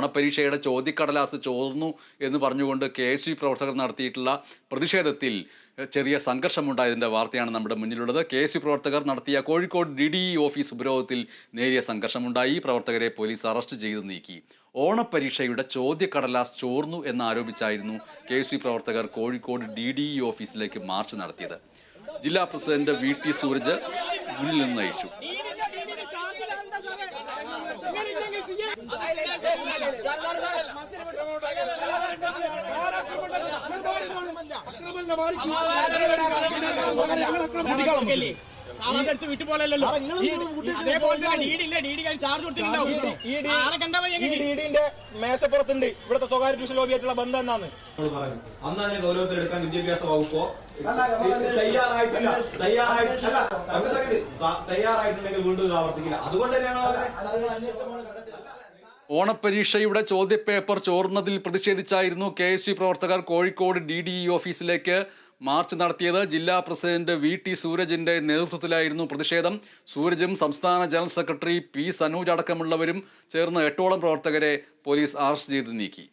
ഓണപ്പരീക്ഷയുടെ ചോദ്യക്കടലാസ് ചോർന്നു എന്ന് പറഞ്ഞുകൊണ്ട് കെ എസ് യു പ്രവർത്തകർ നടത്തിയിട്ടുള്ള പ്രതിഷേധത്തിൽ ചെറിയ സംഘർഷമുണ്ടായതിന്റെ വാർത്തയാണ് നമ്മുടെ മുന്നിലുള്ളത്. കെ എസ് യു പ്രവർത്തകർ നടത്തിയ കോഴിക്കോട് ഡി ഡി ഓഫീസ് ഉപരോധത്തിൽ നേരിയ സംഘർഷമുണ്ടായി. പ്രവർത്തകരെ പോലീസ് അറസ്റ്റ് ചെയ്ത് നീക്കി. ഓണപ്പരീക്ഷയുടെ ചോദ്യക്കടലാസ് ചോർന്നു എന്നാരോപിച്ചായിരുന്നു കെ എസ് യു പ്രവർത്തകർ കോഴിക്കോട് ഡി ഡി ഓഫീസിലേക്ക് മാർച്ച് നടത്തിയത്. ജില്ലാ പ്രസിഡന്റ് വി ടി സൂരജ് മുന്നിൽ നിന്ന് നയിച്ചു സാധാരണ വിട്ടുപോലല്ലോ അതേപോലെ ഡീഡില്ല ഡീഡി ചാർജ് കൊടുത്തിട്ടുണ്ടാവും മേശപ്പുറത്തുണ്ട് ഇവിടുത്തെ സ്വകാര്യ ട്യൂഷൻ ലോബിയായിട്ടുള്ള ബന്ധം എന്നാണ് അന്ന് അതിനെ ഗൗരവത്തിലെടുക്കാൻ വിദ്യാഭ്യാസ വകുപ്പോ തയ്യാറായിട്ടില്ല തയ്യാറായിട്ടില്ല തയ്യാറായിട്ടുണ്ടെങ്കിൽ വീണ്ടും ആവർത്തിക്കില്ല അതുകൊണ്ട് തന്നെയാണ് ഓണപ്പരീക്ഷയുടെ ചോദ്യപേപ്പർ ചോർന്നതിൽ പ്രതിഷേധിച്ചായിരുന്നു കെ എസ് യു പ്രവർത്തകർ കോഴിക്കോട് ഡി ഡി ഇ ഓഫീസിലേക്ക് മാർച്ച് നടത്തിയത്. ജില്ലാ പ്രസിഡന്റ് വി ടി സൂരജിന്റെ നേതൃത്വത്തിലായിരുന്നു പ്രതിഷേധം. സൂരജും സംസ്ഥാന ജനറൽ സെക്രട്ടറി പി സനൂജ് അടക്കമുള്ളവരും ചേർന്ന് എട്ടോളം പ്രവർത്തകരെ പോലീസ് അറസ്റ്റ് ചെയ്ത് നീക്കി.